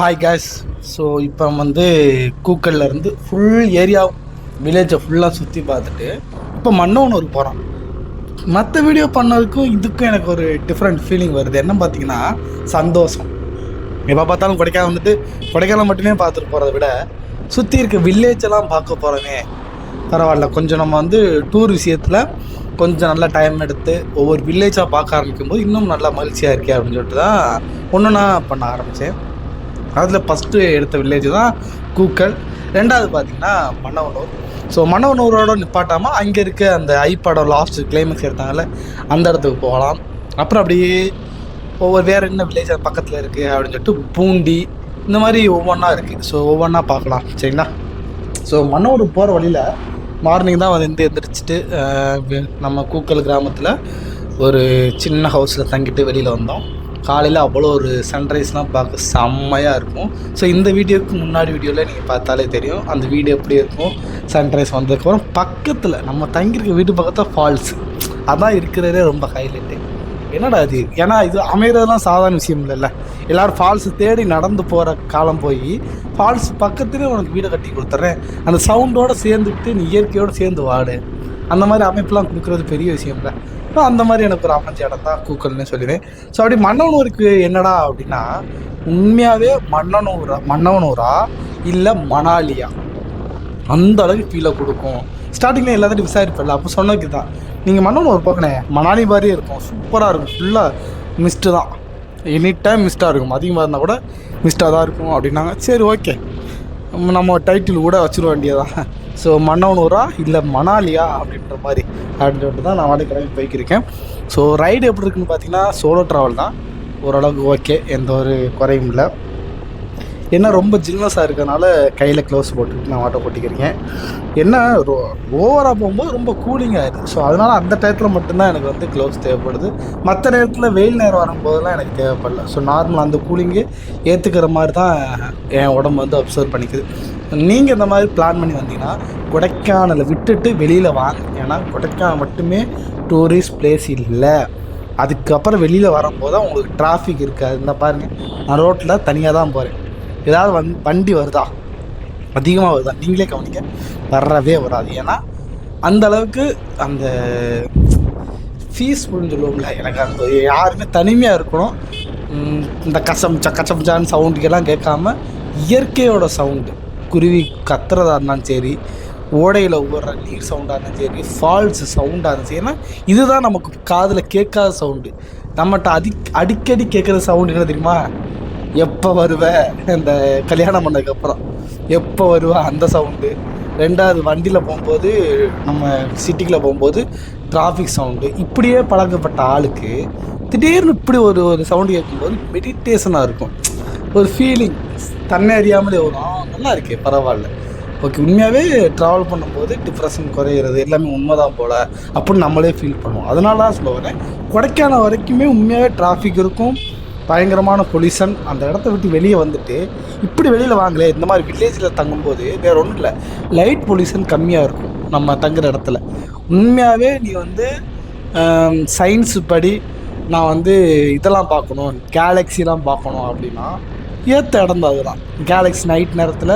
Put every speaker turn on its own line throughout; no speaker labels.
Hi guys so இப்போ வந்து கூக்கல்ல இருந்து ஃபுல் ஏரியா வில்லேஜை ஃபுல்லாக சுற்றி பார்த்துட்டு இப்போ மன்னவனூர் போகிறோம் மற்ற வீடியோ பண்ணதுக்கும் இதுக்கும் எனக்கு ஒரு டிஃப்ரெண்ட் ஃபீலிங் வருது. என்ன பார்த்தீங்கன்னா சந்தோஷம். எப்போ பார்த்தாலும் கொடைக்கானல் வந்துட்டு கொடைக்கானல் மட்டுமே பார்த்துட்டு போகிறத விட சுற்றி இருக்க வில்லேஜெல்லாம் பார்க்க போகிறோமே பரவாயில்ல. கொஞ்சம் நம்ம வந்து டூர் விஷயத்தில் கொஞ்சம் நல்லா டைம் எடுத்து ஒவ்வொரு வில்லேஜாக பார்க்க ஆரம்பிக்கும் போது இன்னும் நல்லா மகிழ்ச்சியாக இருக்கே அப்படின்னு சொல்லிட்டு தான் ஒன்று நான் பண்ண ஆரம்பித்தேன் அதில் ஃபஸ்ட்டு எடுத்த வில்லேஜ் தான் கூக்கல். ரெண்டாவது பார்த்தீங்கன்னா மன்னவனூர். ஸோ மன்னவனூரோட நிப்பாட்டாமல் அங்கே இருக்க அந்த ஐ லாஸ்ட்டு லாஸ்ட் கிளைமேக்ஸ் எடுத்தாங்கல்ல அந்த இடத்துக்கு போகலாம். அப்புறம் அப்படியே ஒவ்வொரு வேறு என்ன வில்லேஜ் பக்கத்தில் இருக்குது அப்படின்னு சொல்லிட்டு பூண்டி இந்த மாதிரி ஒவ்வொன்றா இருக்குது ஸோ ஒவ்வொன்றா பார்க்கலாம். சரிங்களா? ஸோ மன்னவூர் போகிற வழியில் மார்னிங் தான் வந்து எந்திரிச்சிட்டு நம்ம கூக்கல் கிராமத்தில் ஒரு சின்ன ஹவுஸில் தங்கிட்டு வெளியில் வந்தோம். காலையில் அவ்வளோ ஒரு சன்ரைஸ்லாம் பார்க்க செம்மையாக இருக்கும். ஸோ இந்த வீடியோவுக்கு முன்னாடி வீடியோவில் நீங்கள் பார்த்தாலே தெரியும். அந்த வீடியோ எப்படி இருக்கும்? சன்ரைஸ் வந்ததுக்கப்புறம் பக்கத்தில் நம்ம தங்கியிருக்க வீட்டு பக்கத்தில் ஃபால்ஸ் அதான் இருக்கிறதே ரொம்ப ஹைலைட்டு என்னடா இது? ஏன்னா இது அமைகிறதுலாம் சாதாரண விஷயம் இல்லைல்ல. எல்லாரும் ஃபால்ஸ் தேடி நடந்து போகிற காலம் போய் ஃபால்ஸ் பக்கத்துலேயே உனக்கு வீடை கட்டி கொடுத்துட்றேன் அந்த சவுண்டோடு சேர்ந்துக்கிட்டு நீ இயற்கையோடு சேர்ந்து வாடு. அந்த மாதிரி அமைப்புலாம் கொடுக்குறது பெரிய விஷயம் இல்லை. அந்த மாதிரி எனக்கு ஒரு அமைஞ்ச இடம் தான் கூக்கல்னு சொல்லிடுவேன் ஸோ அப்படி மன்னவனூருக்கு என்னடா அப்படின்னா உண்மையாகவே மன்னனூரா மன்னவனூரா இல்லை மணாலியா? அந்த அளவுக்கு ஃபீலை கொடுக்கும். ஸ்டார்டிங்கில் எல்லாத்தையும் விசாரிப்பில்ல அப்போ சொன்னதுக்கு தான் நீங்கள் மன்னனூர் ஒரு மணாலி மாதிரியே இருக்கும். சூப்பராக இருக்கும். ஃபுல்லாக மிஸ்ட்டு தான். எனி டைம் மிஸ்ட்டாக இருக்கும். அதிகமாக இருந்தால் கூட மிஸ்ட்டாக தான் இருக்கும் அப்படின்னாங்க. சரி ஓகே நம்ம டைட்டில் கூட வச்சிட வேண்டியதான் ஸோ மன்னவனூரா இல்லை மணாலியா அப்படின்ற மாதிரி அப்படின்னு சொல்லிட்டு தான் நான் வாடகை போய்க்கிருக்கேன். ஸோ ரைடு எப்படி இருக்குன்னு பார்த்தீங்கன்னா சோலோ ட்ராவல் தான். ஓரளவுக்கு ஓகே எந்த ஒரு குறையும் இல்லை. ஏன்னா ரொம்ப ஜில்னஸாக இருக்கிறனால கையில் க்ளவுஸ் போட்டுட்டு நான் ஆட்டோ போட்டிக்கிறேன் என்ன ஓவராக போகும்போது ரொம்ப கூலிங்காக இருக்குது ஸோ அதனால் அந்த டயத்தில் மட்டும்தான் எனக்கு வந்து க்ளவுஸ் தேவைப்படுது. மற்ற நேரத்தில் வெயில் நேரம் வரும்போதெல்லாம் எனக்கு தேவைப்படல. ஸோ நார்மல் அந்த கூலிங்கு ஏற்றுக்கிற மாதிரி தான் என் உடம்பு வந்து அப்சர்வ் பண்ணிக்குது. நீங்கள் இந்த மாதிரி பிளான் பண்ணி வந்தீங்கன்னா கொடைக்கானலை விட்டுட்டு வெளியில் வாங்க. ஏன்னா கொடைக்கானல் மட்டுமே டூரிஸ்ட் பிளேஸ் இல்லை. அதுக்கப்புறம் வெளியில் வரும்போது தான் உங்களுக்கு டிராஃபிக் இருக்காது. இந்த பாருங்கள் நான் ரோட்டில் தனியாக தான் போகிறேன் ஏதாவது வந் வண்டி வருதா? அதிகமாக வருதா? நீங்களே கவனிக்க வரவே வராது. ஏன்னா அந்த அளவுக்கு அந்த ஃபீஸ் புரிஞ்சுள்ள எனக்கு அந்த யாருமே தனிமையாக இருக்கணும். இந்த கசம் ச சவுண்டுக்கெல்லாம் கேட்காம இயற்கையோட சவுண்டு குருவி கத்துறதா இருந்தாலும் சரி ஓடையில் ஓடுற நீர் சவுண்டாக இருந்தாலும் சரி ஃபால்ஸ் சவுண்டாக இருந்தாலும் சரி ஏன்னா இதுதான் நமக்கு காதில் கேட்காத சவுண்டு நம்மகிட்ட அடி அடிக்கடி கேட்குற சவுண்டு என்ன தெரியுமா? எப்போ வருவ? இந்த கல்யாணம் பண்ணதுக்கப்புறம். எப்போ வருவ? அந்த சவுண்டு ரெண்டாவது வண்டியில் போகும்போது நம்ம சிட்டிக்குள்ளே போகும்போது டிராஃபிக் சவுண்டு இப்படியே பழக்கப்பட்ட ஆளுக்கு திடீர்னு இப்படி ஒரு ஒரு சவுண்டு கேட்கும்போது மெடிடேஷனாக இருக்கும். ஒரு ஃபீலிங் தன்னை அறியாமலே வரும். நல்லா இருக்கே பரவாயில்ல. ஓகே உண்மையாகவே ட்ராவல் பண்ணும்போது டிப்ரெஷன் குறையிறது எல்லாமே உண்மைதான் போல் அப்படின்னு நம்மளே ஃபீல் பண்ணுவோம். அதனால தான் சொல்ல வரேன். கொடைக்கானல் வரைக்குமே உண்மையாகவே டிராஃபிக் இருக்கும். பயங்கரமான பொல்யூஷன் அந்த இடத்த விட்டு வெளியே வந்துட்டு இப்படி வெளியில் வாங்கலே இந்த மாதிரி வில்லேஜில் தங்கும்போது வேற ஒன்றும் இல்லை. லைட் பொல்யூஷன் கம்மியாக இருக்கும் நம்ம தங்குற இடத்துல. உண்மையாகவே நீ வந்து சயின்ஸ் படி நான் வந்து இதெல்லாம் பார்க்கணும் கேலக்ஸிலாம் பார்க்கணும் அப்படின்னா ஏற்ற இடம் தான் அதுதான். கேலக்ஸி நைட் நேரத்தில்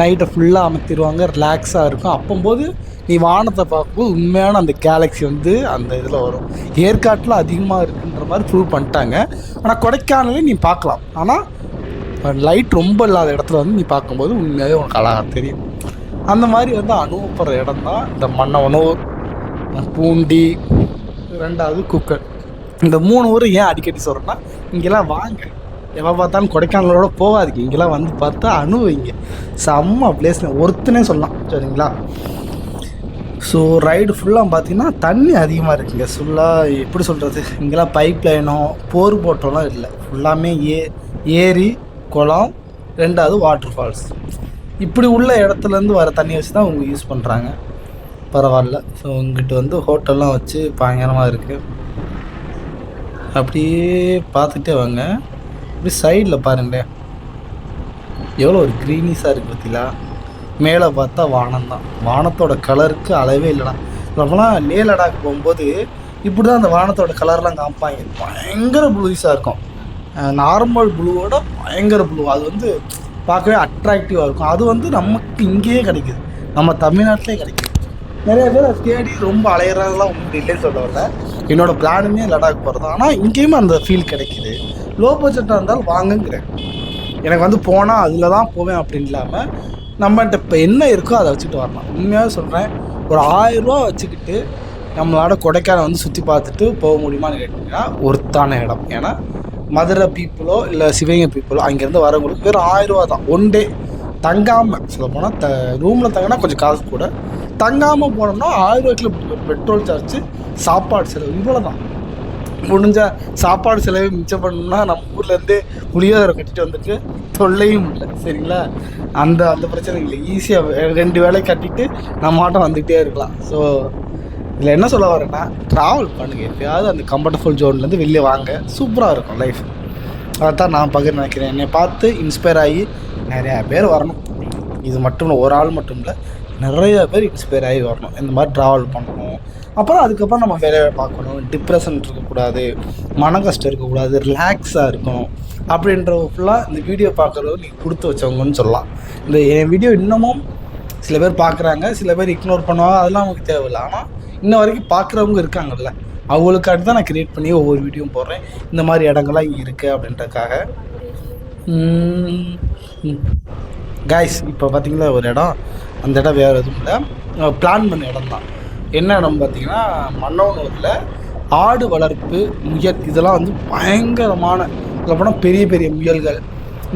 லைட்டை ஃபுல்லாக அமைத்திடுவாங்க ரிலாக்ஸாக இருக்கும். அப்போம்போது நீ வானத்தை பார்க்கும்போது உண்மையான அந்த கேலக்ஸி வந்து அந்த இதில் வரும். ஏற்காட்டில் அதிகமாக இருக்குன்ற மாதிரி ப்ரூவ் பண்ணிட்டாங்க. ஆனால் கொடைக்கானலே நீ பார்க்கலாம். ஆனால் லைட் ரொம்ப இல்லாத இடத்துல வந்து நீ பார்க்கும்போது உண்மையாகவே உனக்கு அழகாக தெரியும். அந்த மாதிரி வந்து அனுபவப்படுற இடம் தான் இந்த மன்னவனூர் பூண்டி ரெண்டாவது குக்கர் இந்த மூணு ஊர் ஏன் அடிக்கடி சொல்கிறேன்னா இங்கெல்லாம் வாங்க. எப்போ பார்த்தாலும் கொடைக்கானலோட போகாதீங்க. இங்கெல்லாம் வந்து பார்த்தா அனுபவிங்க செம்ம பிளேஸ் ஒருத்தனே சொல்லலாம். சரிங்களா? ஸோ ரைடு ஃபுல்லாக பார்த்தீங்கன்னா தண்ணி அதிகமாக இருக்குங்க. ஃபுல்லாக எப்படி சொல்கிறது இங்கெல்லாம் பைப் லைனோ போர் போட்டோலாம் இல்லை. ஃபுல்லாமே ஏ ஏரி குளம் ரெண்டாவது வாட்டர் ஃபால்ஸ் இப்படி உள்ள இடத்துலேருந்து வர தண்ணி வச்சு தான் அவங்க யூஸ் பண்ணுறாங்க பரவாயில்ல. ஸோ இங்கிட்டு வந்து ஹோட்டல்லாம் வச்சு பயங்கரமாக இருக்குது அப்படியே பார்த்துட்டே வாங்க. இப்படி சைடில் பாருங்களேன். எவ்வளோ ஒரு க்ரீனிஸாக இருக்குது பார்த்தீங்களா மேலே பார்த்தா வானம் தான் வானத்தோட கலருக்கு அளவே இல்லைடா. நம்மலாம் லே லடாக் போகும்போது இப்படி தான் அந்த வானத்தோட கலர்லாம் காமிப்பாங்க. பயங்கர ப்ளூஸாக இருக்கும். நார்மல் ப்ளூவோட பயங்கர ப்ளூ அது வந்து பார்க்கவே அட்ராக்டிவாக இருக்கும். அது வந்து நமக்கு இங்கேயே கிடைக்குது. நம்ம தமிழ்நாட்டிலே கிடைக்குது. நிறைய பேர் அதை தேடி ரொம்ப அலையிறதெல்லாம் உண்டு இல்லைன்னு சொல்ல வரல. என்னோட பிளானுமே லடாக் போகிறது ஆனால் இங்கேயுமே அந்த ஃபீல் கிடைக்குது. லோ பட்ஜெட்டாக இருந்தாலும் வாங்குங்கிறேன். எனக்கு வந்து போனால் அதில் தான் போவேன் அப்படின்னு இல்லாமல் நம்மகிட்ட இப்போ என்ன இருக்கோ அதை வச்சுட்டு வரலாம். உண்மையாக சொல்கிறேன் ஒரு ஆயிரரூவா வச்சுக்கிட்டு நம்மளோட கொடைக்கானல் வந்து சுற்றி பார்த்துட்டு போக முடியுமான்னு கேட்டிங்கன்னா ஒருத்தான இடம். ஏன்னா மதுரை பீப்புளோ இல்லை சிவகங்கை பீப்புளோ அங்கேருந்து வரவங்களுக்கு வெறும் ஆயிரரூவா தான். ஒன் டே தங்காமல் சொல்ல போனால் த ரூமில் தங்கினா கொஞ்சம் காசு கூட. தங்காமல் போனோம்னா ஆயிரம் ரூபாய்க்குள்ள பெட்ரோல் சார்ஜ் சாப்பாடு செலவு இவ்வளோ தான் முடிஞ்சால் சாப்பாடு செலவு மிச்சம் பண்ணணும்னா நம்ம ஊர்லேருந்து புளியோதரை கட்டிட்டு வந்துட்டு தொல்லையும் இல்லை சரிங்களா? அந்த அந்த பிரச்சனை இல்லை. ஈஸியாக ரெண்டு வேலையை கட்டிட்டு நம்ம ஆட்டம் வந்துகிட்டே இருக்கலாம். ஸோ இதில் என்ன சொல்ல வரேன்னா ட்ராவல் பண்ணுங்கள் எப்பயாவது அந்த கம்ஃபர்டபுள் ஜோன்லேருந்து வெளியே வாங்க. சூப்பராக இருக்கும் லைஃப் அதைத்தான் நான் பகிர் நினைக்கிறேன். என்னை பார்த்து இன்ஸ்பயர் ஆகி நிறையா பேர் வரணும். இது மட்டும் இல்லை ஒரு ஆள் மட்டும் இல்லை நிறைய பேர் இன்ஸ்பயர் ஆகி வரணும். இந்த மாதிரி ட்ராவல் பண்ணணும். அப்புறம் அதுக்கப்புறம் நம்ம வேலையை பார்க்கணும். டிப்ரெஷன் இருக்கக்கூடாது மன கஷ்டம் இருக்கக்கூடாது ரிலாக்ஸாக இருக்கணும் அப்படின்ற ஃபுல்லாக இந்த வீடியோ பார்க்குறவங்க நீங்கள் கொடுத்து வச்சவங்கன்னு சொல்லலாம். இந்த என் வீடியோ இன்னமும் சில பேர் பார்க்குறாங்க சில பேர் இக்னோர் பண்ணுவாங்க அதெல்லாம் நமக்கு தேவையில்லை. ஆனால் இன்ன வரைக்கும் பார்க்குறவங்க இருக்காங்கல்ல அவங்களுக்காண்டி தான் நான் க்ரியேட் பண்ணி ஒவ்வொரு வீடியோவும் போடுறேன். இந்த மாதிரி இடங்கள்லாம் இங்கே இருக்குது அப்படின்றதுக்காக. காய்ஸ் இப்போ பார்த்தீங்களா ஒரு இடம். அந்த இடம் வேறு எதுவும் இல்லை. பிளான் பண்ண இடம் தான் என்ன இடம் பார்த்தீங்கன்னா மன்னவனூரில் ஆடு வளர்ப்பு முயல் இதெல்லாம் வந்து பயங்கரமான இதில் போனால் பெரிய பெரிய முயல்கள்.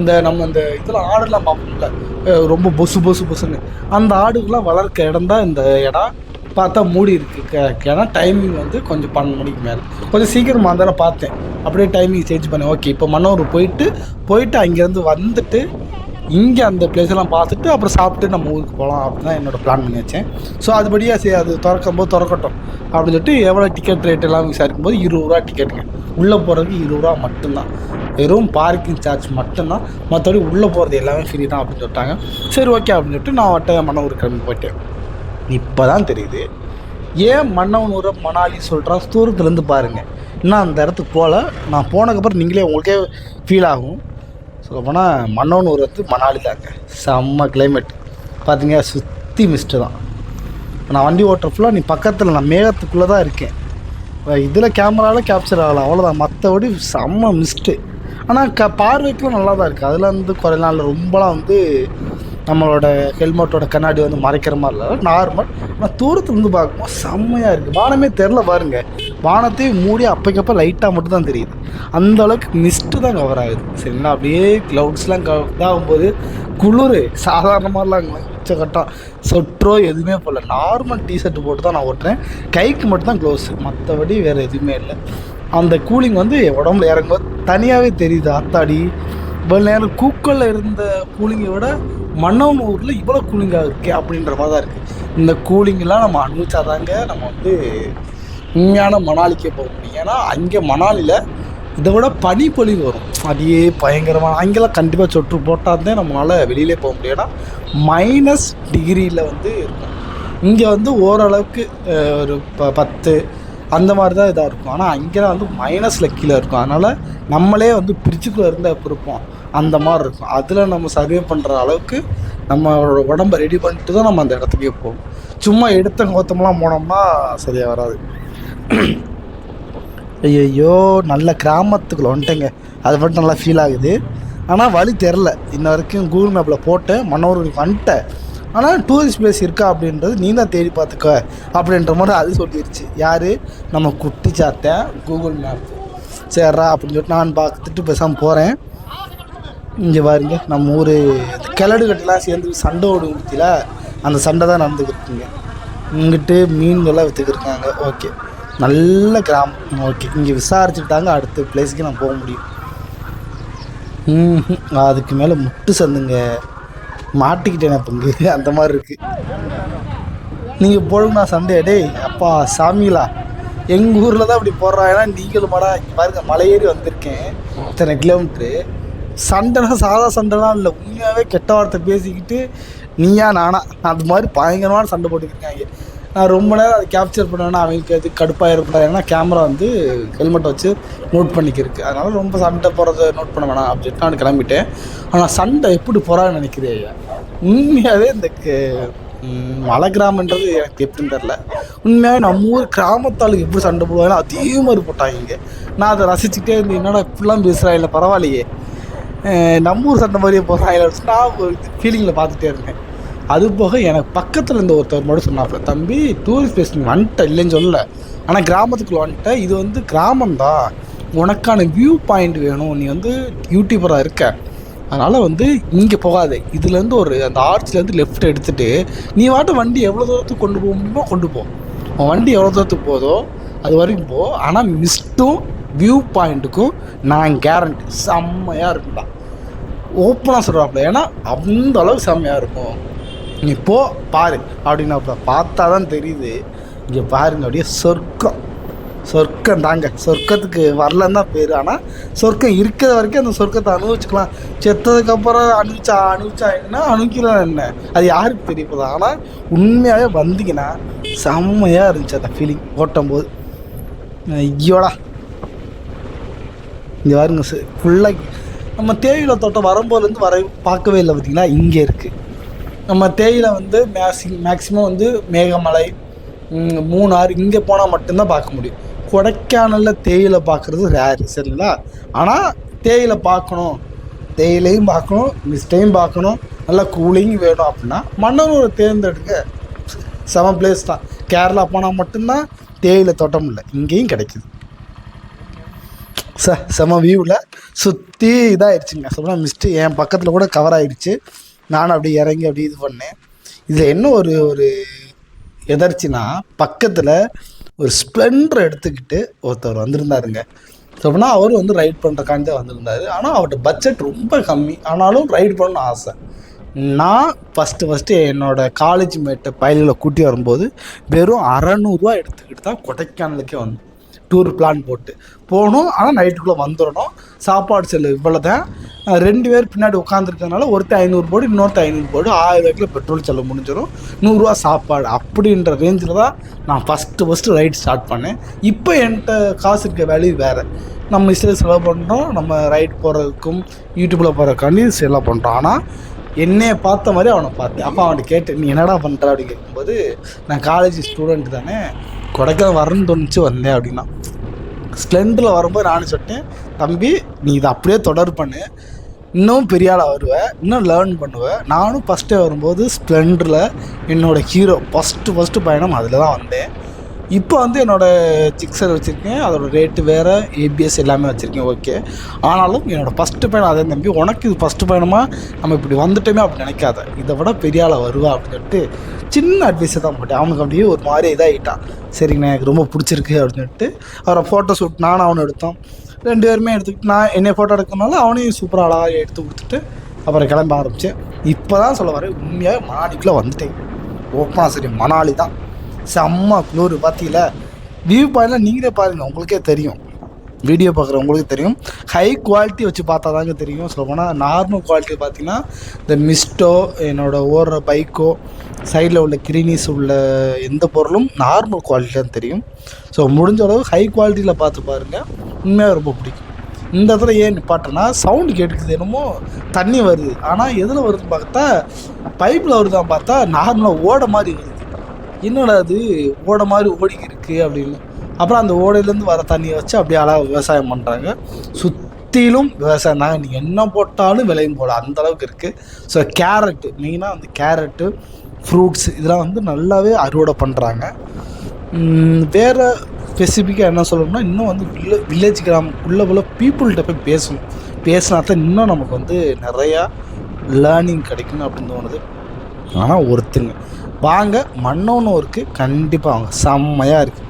இந்த நம்ம இந்த இதெல்லாம் ஆடுலாம் பார்ப்போம்ல ரொம்ப பொசு பொசு பொசுன்னு. அந்த ஆடுகள்லாம் வளர்க்க இடம் தான் இந்த இடம். பார்த்தா மூடி இருக்கு. ஏன்னா டைமிங் வந்து கொஞ்சம் பன்னெண்டு மணிக்கு மேலே. கொஞ்சம் சீக்கிரமாக இருந்தாலும் பார்த்தேன். அப்படியே டைமிங் சேஞ்ச் பண்ணேன். ஓகே இப்போ மன்னூர் போயிட்டு போயிட்டு அங்கேருந்து வந்துட்டு இங்கே அந்த place எல்லாம் பார்த்துட்டு அப்புறம் சாப்பிட்டு நம்ம ஊருக்கு போகலாம் அப்படின்னு தான் என்னோட பிளான் பண்ணி வச்சேன். ஸோ அதுபடியாக சரி அது திறக்கும் போது திறக்கட்டும் அப்படின்னு சொல்லிட்டு எவ்வளோ டிக்கெட் ரேட் எல்லாம் விசாரிக்கும் போது இருபது ரூபா டிக்கெட்டுங்க உள்ளே போகிறதுக்கு இருபது ரூபா மட்டும்தான். வெறும் பார்க்கிங் சார்ஜ் மட்டும்தான். மற்றபடி உள்ளே போகிறது எல்லாமே ஃப்ரீ தான் அப்படின்னு சொல்லிட்டாங்க. சரி ஓகே அப்படின்னு சொல்லிட்டு நான் வட்ட மன்னூர் கிளம்பி போயிட்டேன். இப்போ தான் தெரியுது. ஏன் மன்னவனூரை மணாலி சொல்கிறா தூரத்துலேருந்து பாருங்கள் இன்னும் அந்த இடத்துக்கு போகல. நான் போனதுக்கப்புறம் நீங்களே உங்களுக்கே ஃபீல் ஆகும். சொல்ல போனால் ஒரு வந்து மணாலி தாங்க. செம்ம கிளைமேட் பார்த்தீங்க சுற்றி மிஸ்ட்டு தான். நான் வண்டி ஓட்டுற ஃபுல்லாக நீ பக்கத்தில் நான் மேகத்துக்குள்ளே தான் இருக்கேன். இதில் கேமராவில் கேப்சர் ஆகலாம் அவ்வளோதான் மற்றபடி செம்ம மிஸ்ட்டு ஆனால் க பார்வைக்கும் நல்லா தான் இருக்குது அதில் வந்து குறை நாள் ரொம்பலாம் வந்து நம்மளோட ஹெல்மெட்டோட கண்ணாடி வந்து மறைக்கிற மாதிரி இல்லை. நார்மல் ஆனால் தூரத்துலேருந்து பார்க்கும்போது செம்மையாக இருக்குது வானமே தெரில பாருங்கள் வானத்தையும் மூடி அப்பைக்கப்போ லைட்டாக மட்டும் தான் தெரியுது. அந்த அளவுக்கு மிஸ்ட்டு தான் கவர் ஆகுது. சரிங்களா? அப்படியே க்ளவுட்ஸ்லாம் க இதாகும்போது குளிர். சாதாரணமாகலாம் உச்சக்கட்டம் சொற்றோ எதுவுமே போடல. நார்மல் டிஷர்ட் போட்டு தான் நான் ஓட்டுறேன். கைக்கு மட்டும் தான் க்ளவுஸ் மற்றபடி வேறு எதுவுமே இல்லை. அந்த கூலிங் வந்து உடம்புல இறங்கும்போது தனியாகவே தெரியுது. அத்தாடி இவ்வளோ நேரம் கூக்கல்ல இருந்த கூலிங்கை விட மன்னவனூரில் இவ்வளோ கூலிங்காக இருக்கே அப்படின்ற மாதிரி தான் இருக்குது இந்த கூலிங்கெல்லாம் நம்ம அனுபவிச்சாதாங்க நம்ம வந்து உண்மையான மணாலிக்கே போக முடியும். ஏன்னா அங்கே மணாலியில் இதை விட பனிப்பொழிவு வரும். அப்படியே பயங்கரமான அங்கெல்லாம் கண்டிப்பாக சொட்டு போட்டால் தான் நம்மளால் வெளியிலே போக முடியும். ஏன்னா மைனஸ் டிகிரியில் வந்து இருக்கும். இங்கே வந்து ஓரளவுக்கு ஒரு ப பத்து அந்த மாதிரி தான் இதாக இருக்கும். ஆனால் அங்கெல்லாம் வந்து மைனஸில் கீழே இருக்கும். அதனால் நம்மளே வந்து பிரிட்ஜுக்குள்ளே இருந்தால் இருப்போம் அந்த மாதிரி இருக்கும். அதில் நம்ம சர்வே பண்ணுற அளவுக்கு நம்மளோட உடம்ப ரெடி பண்ணிட்டு தான் நம்ம அந்த இடத்துக்கே போவோம். சும்மா எடுத்த கோத்தமெல்லாம் போனோம்னா சரியாக வராது. ஐயோ நல்ல கிராமத்துக்குள்ள வந்துட்டேங்க. அது மட்டும் நல்லா ஃபீல் ஆகுது. ஆனால் வழி தெரில இன்ன வரைக்கும் கூகுள் மேப்பில் போட்டேன். மன்னவர்களுக்கு வந்துட்டேன். ஆனால் டூரிஸ்ட் பிளேஸ் இருக்கா அப்படின்றது நீ தான் தேடி பார்த்துக்க அப்படின்ற மாதிரி அது சொல்லிடுச்சு யார்? நம்ம குட்டி சாத்தேன் கூகுள் மேப் சரிடா அப்படின்னு சொல்லிட்டு நான் பார்த்துட்டு பேசாமல் போகிறேன் இங்கே பாருங்க நம்ம ஊர் கிளடு கட்டெல்லாம் சேர்ந்து சண்டை ஓடு ஊற்றில அந்த சண்டை தான் நடந்துக்கிட்டுங்க இங்கிட்டு மீன்கள்லாம் விற்றுக்கிருக்காங்க ஓகே. நல்ல கிராமம். ஓகே. இங்கே விசாரிச்சுக்கிட்டாங்க அடுத்த பிளேஸுக்கு நான் போக முடியும். ம் அதுக்கு மேலே முட்டு சந்துங்க. மாட்டிக்கிட்டேன் பங்கு. அந்த மாதிரி இருக்குது நீங்கள் போடுங்கண்ணா சண்டே டேய் அப்பா சாமிங்களா எங்கள் ஊரில் தான் அப்படி போடுறாங்க ஏன்னா நீங்களும் மாடா இங்கே பாருங்க மலை ஏறி வந்திருக்கேன். இத்தனை கிலோமீட்ரு சண்டைனா சாதா சண்டைலாம் இல்லை. உண்மையாகவே கெட்ட வார்த்தை பேசிக்கிட்டு நீயா நானா? அது மாதிரி பயங்கரமான சண்டை போட்டுக்கிருக்காங்க. நான் ரொம்ப நேரம் அதை கேப்சர் பண்ணேன்னா அவங்களுக்கு அது கடுப்பாக இருப்பா ஏன்னா கேமரா வந்து ஹெல்மெட் வச்சு நோட் பண்ணிக்கிருக்கு. அதனால் ரொம்ப சண்டை போகிறத நோட் பண்ண வேணாம். அப்படின்ட்டு நான் கிளம்பிட்டேன். ஆனால் சண்டை எப்படி போகிறான்னு நினைக்கிறேன் உண்மையாகவே இந்த மலை கிராமன்றது எனக்கு எப்படின்னு தெரில உண்மையாகவே நம்ம ஊர் கிராமத்தாளுக்கு எப்படி சண்டை போடுவாங்க அதே மாதிரி போட்டாங்க இங்கே. நான் அதை ரசிச்சுட்டே இருந்தேன். என்னடா இப்படிலாம் பேசுகிறேன் இல்லை பரவாயில்லையே. நம்மூர் சண்டை மாதிரியே போகிறாங்க நான் ஒரு ஃபீலிங்கில் பார்த்துட்டே இருந்தேன் அது போக எனக்கு பக்கத்தில் இருந்த ஒருத்தர் மட்டும் சொன்னாங்க தம்பி டூரிஸ்ட் பிளேஸ் நீ வந்துட்ட இல்லைன்னு சொல்லலை. ஆனால் கிராமத்துக்குள்ள வந்துட்ட. இது வந்து கிராமம்தான் உனக்கான வியூ பாயிண்ட் வேணும். நீ வந்து யூடியூபராக இருக்க. அதனால் வந்து இங்கே போகாதே. இதுலேருந்து ஒரு அந்த ஆர்ச்சிலேருந்து லெஃப்ட் எடுத்துகிட்டு நீ வாட்டு வண்டி எவ்வளோ தூரத்துக்கு கொண்டு போக முடியுமோ கொண்டு போ. உன் வண்டி எவ்வளோ தூரத்துக்கு போதோ அது வரைக்கும் போ. ஆனால் மிஸ்ட்டும் வியூ பாயிண்ட்டுக்கும் நான் கேரண்டி செம்மையாக இருக்கும்டா ஓப்பனாக சொல்கிறாப்புல ஏன்னா அந்த அளவுக்கு செம்மையாக இருக்கும். நீ போ பாரு. அப்படின்னாப்புல. பார்த்தா தான் தெரியுது. இங்கே பாருங்க அப்படியே சொர்க்கம். சொர்க்கம் தாங்க. சொர்க்கத்துக்கு வரலன்னு தான் பேர். ஆனால் சொர்க்கம் இருக்கிற வரைக்கும் அந்த சொர்க்கத்தை அனுபவிச்சுக்கலாம். செத்ததுக்கப்புறம் அனுபவிச்சா அனுபவிச்சா என்ன? அனுப்பிக்கலாம் என்ன? அது யாருக்கு தெரிய ஆனால் உண்மையாகவே வந்தீங்கன்னா செம்மையாக இருந்துச்சு அந்த ஃபீலிங் ஓட்டும் போது ஐயோடா. இங்கே பாருங்க ஃபுல்லாக நம்ம தேயிலை தோட்டம் வரும்போதுலேருந்து வர பார்க்கவே இல்லை பார்த்திங்கன்னா இங்கே இருக்குது நம்ம தேயிலை வந்து மேக்ஸி மேக்ஸிமம் வந்து மேகமலை மூணாறு மூணார் இங்கே போனால் மட்டும்தான் பார்க்க முடியும். கொடைக்கானலில் தேயிலை பார்க்குறது ரேர் சரிங்களா? ஆனால் தேயிலை பார்க்கணும். தேயிலையும் பார்க்கணும் மிஸ்டையும் பார்க்கணும். நல்லா கூலிங் வேணும் அப்படின்னா மன்னனூரை தேர்ந்தெடுக்க செம பிளேஸ் தான். கேரளா போனால் மட்டும்தான் தேயிலை தோட்டம் இல்லை. இங்கேயும் கிடைக்கிது. ச செம வியூவில் சுற்றி இதாகிடுச்சுங்க சொல்லலாம் மிஸ்ட்டு என் பக்கத்தில் கூட கவர் ஆகிடுச்சு நானும் அப்படியே இறங்கி அப்படியே இது பண்ணேன். இதில் என்ன ஒரு ஒரு எதர்ச்சினா பக்கத்தில் ஒரு ஸ்ப்ளெண்டர் எடுத்துக்கிட்டு ஒருத்தர் வந்திருந்தாருங்க. சொன்னா அவர் வந்து ரைட் பண்ணுறக்காண்டி தான் வந்திருந்தாரு. ஆனால் அவர்கிட்ட பட்ஜெட் ரொம்ப கம்மி. ஆனாலும் ரைட் பண்ணணும்னு ஆசை. நான் ஃபஸ்ட்டு ஃபஸ்ட்டு என்னோடய காலேஜ் மேட்டை பயல்களை கூட்டி வரும்போது வெறும் அறநூறுவா எடுத்துக்கிட்டு தான் கொடைக்கானலுக்கே வந்தேன். டூர் பிளான் போட்டு. போகணும் ஆனால் நைட்டுக்குள்ளே வந்துடணும் சாப்பாடு செலவு இவ்வளோ தான் ரெண்டு பேர் பின்னாடி உட்காந்துருக்கனால ஒருத்தர் ஐநூறு போடு இன்னொருத்த ஐநூறு போடு. ஆயிரம் ரூபாய்க்குள்ள பெட்ரோல் செலவு முடிஞ்சிடும் நூறுரூவா சாப்பாடு அப்படின்ற ரேஞ்சில் தான் நான் ஃபஸ்ட்டு ஃபஸ்ட்டு ரைட் ஸ்டார்ட் பண்ணேன். இப்போ என்கிட்ட காசு இருக்க வேல்யூ வேறு. நம்ம இஷ்டத்துக்கு செலவு பண்ணுறோம் நம்ம ரைட் போகிறதுக்கும் யூடியூப்பில் போகிறதுக்காண்டி செலவு பண்ணுறோம் ஆனால் என்னையை பார்த்த மாதிரி அவனை பார்த்தேன். அப்போ அவன்கிட்ட கேட்டேன் நீ என்னடா பண்ணுற அப்படின்னு கேட்கும்போது நான் காலேஜ் ஸ்டூடெண்ட் தானே. கொடைக்கானல் வரணும்னு தோணுச்சு வந்தேன் அப்படின்னா. ஸ்ப்ளெண்டரில் வரும்போது நானும் சொன்னேன் தம்பி நீ இதை அப்படியே தொடர் பண்ணு. இன்னும் பெரிய ஆளாக வருவேன் இன்னும் லேர்ன் பண்ணுவேன் நானும் ஃபஸ்ட்டே வரும்போது ஸ்ப்ளெண்டரில் என்னோட ஹீரோ ஃபஸ்ட்டு ஃபஸ்ட்டு பயணம் அதில் தான் வந்தேன். இப்போ வந்து என்னோடய ஜிக்ஸர் வச்சுருக்கேன் அதோட ரேட்டு வேறு ஏபிஎஸ் எல்லாமே வச்சுருக்கேன் ஓகே ஆனாலும் என்னோடய ஃபஸ்ட்டு பயணம் அதே தம்பி. உனக்கு இது ஃபஸ்ட்டு பயணமாக நம்ம இப்படி வந்துட்டோமே அப்படி நினைக்காத. இதை விட பெரிய ஆளாக வருவா அப்படின்னு சொல்லிட்டு சின்ன அட்வைஸை தான் போட்டேன். அவனுக்கு அப்படியே ஒரு மாதிரி இதாகிட்டான் சரிங்கண்ணா எனக்கு ரொம்ப பிடிச்சிருக்கு அப்படின்னு சொல்லிட்டு அவரை ஃபோட்டோ ஷூட் நானும் அவனை எடுத்தோம். ரெண்டு பேருமே எடுத்துக்கிட்டு நான் என்னை ஃபோட்டோ எடுக்கிறனால அவனையும் சூப்பராக அழகாக எடுத்து கொடுத்துட்டு அப்புறம் கிளம்ப ஆரம்பித்தேன் இப்போ தான் சொல்ல வரேன் உண்மையாக மணாலிக்குள்ளே வந்துட்டேன். ஓப்பனாக சரி மணாலி தான். செம்ம குளூர் பார்த்தீங்களா வியூ பாயிண்ட்லாம் நீங்களே பாருங்கள் உங்களுக்கே தெரியும். வீடியோ பார்க்குறவங்களுக்கு தெரியும். ஹை குவாலிட்டி வச்சு பார்த்தா தாங்க தெரியும். ஸோ போனால் நார்மல் குவாலிட்டி பார்த்தீங்கன்னா இந்த மிஸ்டோ என்னோட ஓடுற பைக்கோ சைடில் உள்ள கிரீனிஸ் உள்ள எந்த பொருளும் நார்மல் குவாலிட்டி தான் தெரியும். ஸோ முடிஞ்ச அளவு ஹை குவாலிட்டியில் பார்த்து பாருங்கள் உண்மையாக ரொம்ப பிடிக்கும். இந்த இடத்துல ஏன் நிப்பாட்டேன்னா சவுண்டு கேட்டுக்குது என்னமோ தண்ணி வருது. ஆனால் எதில் வருதுன்னு பார்த்தா பைப்பில் வருதான் பார்த்தா நார்மலாக ஓட மாதிரி வருது. என்னடா அது ஓட மாதிரி ஓடிக்கிருக்கு அப்படின்னு. அப்புறம் அந்த ஓடையிலேருந்து வர தண்ணியை வச்சு அப்படியே அழகாக விவசாயம் பண்ணுறாங்க சுற்றிலும் விவசாயம் தாங்க நீங்கள் என்ன போட்டாலும் விளையும் போல அந்த அளவுக்கு இருக்குது ஸோ கேரட்டு மெயினாக வந்து கேரட்டு ஃப்ரூட்ஸ் இதெல்லாம் வந்து நல்லாவே அறுவடை பண்ணுறாங்க வேறு ஸ்பெசிஃபிக்காக என்ன சொல்லணும்னா இன்னும் வந்து வில்லே வில்லேஜ் கிராமம் உள்ள பீப்புள்கிட்ட போய் பேசணும். பேசினா தான் இன்னும் நமக்கு வந்து நிறையா லேர்னிங் கிடைக்கும் அப்படின்னு தோணுது. ஆனால் ஒருத்தங்க. வாங்க மன்னோனூருக்கு கண்டிப்பாக வாங்க. செம்மையாக இருக்குது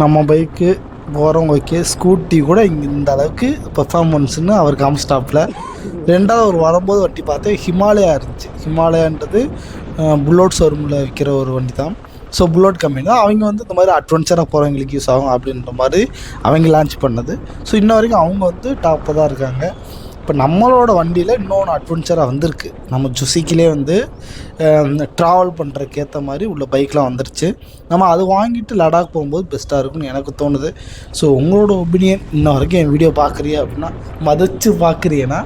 நம்ம பைக்கு போகிறவங்க ஓகே ஸ்கூட்டி கூட இங்கே இந்த அளவுக்கு பெர்ஃபார்மன்ஸ்னு அவர் காமிஸ்டாப்பில் ரெண்டாவது ஒரு வரும்போது வண்டி பார்த்தேன் ஹிமாலயா இருந்துச்சு. ஹிமாலயான்றது புல்லோட் ஷோரூமில் விற்கிற ஒரு வண்டி தான் ஸோ புல்லோட் கம்பெனி தான். அவங்க வந்து இந்த மாதிரி அட்வென்ச்சராக போகிறவங்களுக்கு யூஸ் ஆகும் அப்படின்ற மாதிரி அவங்க லான்ச் பண்ணது. ஸோ இன்ன வரைக்கும் அவங்க வந்து டாப்பாக தான் இருக்காங்க. இப்போ நம்மளோட வண்டியில் இன்னொன்று அட்வென்ச்சராக வந்திருக்கு. நம்ம ஜுசிக்கிலே வந்து ட்ராவல் பண்ணுறதுக்கு ஏற்ற மாதிரி உள்ள பைக்லாம் வந்துருச்சு. நம்ம அது வாங்கிட்டு லடாக் போகும்போது பெஸ்ட்டாக இருக்கும்னு எனக்கு தோணுது. ஸோ உங்களோட ஒப்பீனியன் இன்ன வரைக்கும் என் வீடியோ பார்க்குறியா அப்படின்னா மதிச்சு பார்க்குறீங்கன்னா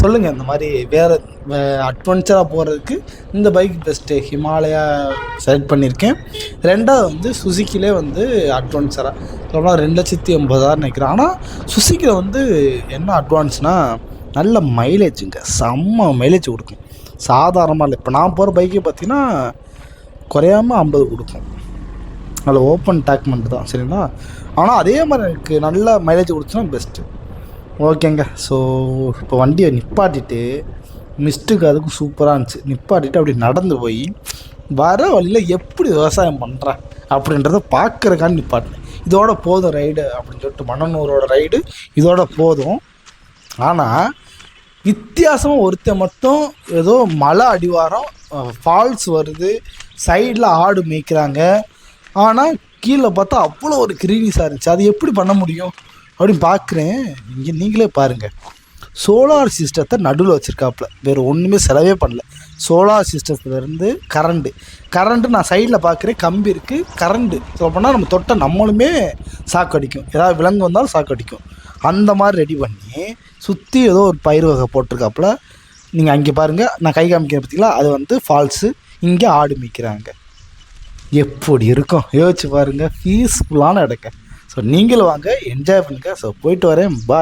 சொல்லுங்கள் இந்த மாதிரி வேறு அட்வென்ச்சராக போகிறதுக்கு இந்த பைக் பெஸ்ட்டு ஹிமாலயா செலக்ட் பண்ணியிருக்கேன் ரெண்டாவது வந்து சுசுக்கிலே வந்து அட்வான்ஸராக சொல்லலாம் ரெண்டு லட்சத்தி எண்பதாயிரம் நினைக்கிறேன். ஆனால் சுசுக்கியில் வந்து என்ன அட்வான்ஸ்னால் நல்ல மைலேஜுங்க செம்ம மைலேஜ் கொடுக்கும். சாதாரணமாக இல்லை. இப்போ நான் போகிற பைக்கை பார்த்தீங்கன்னா குறையாம ஐம்பது கொடுக்கும். அதில் ஓப்பன் டாக்மெண்ட் தான் சரிங்களா? ஆனால் அதே மாதிரி எனக்கு நல்ல மைலேஜ் கொடுத்துன்னா பெஸ்ட்டு ஓகேங்க. ஸோ இப்போ வண்டியை நிப்பாட்டிட்டு மிஸ்ட்டுக்கு அதுக்கும் சூப்பராக இருந்துச்சு. நிப்பாட்டிட்டு அப்படி நடந்து போய் வர வழியில் எப்படி விவசாயம் பண்ணுறேன் அப்படின்றத பார்க்குறக்கான்னு நிப்பாட்டினேன். இதோட போதும் ரைடு அப்படின்னு சொல்லிட்டு மணனூரோட ரைடு இதோட போதும். ஆனால் வித்தியாசமாக ஒருத்தன் மட்டும் ஏதோ மலை அடிவாரம் ஃபால்ஸ் வருது சைடில் ஆடு மேய்க்கிறாங்க. ஆனால் கீழே பார்த்தா அவ்வளோ ஒரு கிரீனிஸாக இருந்துச்சு. அது எப்படி பண்ண முடியும்? அப்படின்னு பார்க்குறேன் இங்கே நீங்களே பாருங்கள் சோலார் சிஸ்டத்தை நடுவில் வச்சுருக்காப்புல. வேறு ஒன்றுமே செலவே பண்ணல. சோலார் சிஸ்டத்துலேருந்து கரண்ட்டு கரண்ட்டு நான் சைடில் பார்க்குறேன் கம்பி இருக்குது கரண்ட்டு சொல்லப்போனால் நம்ம தொட்ட நம்மளுமே சாக்கடிக்கும் ஏதாவது விலங்கு வந்தாலும் சாக்கடிக்கும் அந்த மாதிரி ரெடி பண்ணி சுற்றி ஏதோ ஒரு பயிர் வகை போட்டிருக்காப்புல. நீங்கள் அங்கே பாருங்கள் நான் கை காமிக்கிறேன் பார்த்தீங்களா? அது வந்து ஃபால்ஸு இங்கே ஆடு மிக்கிறாங்க எப்படி இருக்கும்? யோசிச்சு பாருங்கள் பீஸ்ஃபுல்லான இடங்க. ஸோ நீங்களும் வாங்க என்ஜாய் பண்ணுங்கள் ஸோ போயிட்டு வரேன். பாய்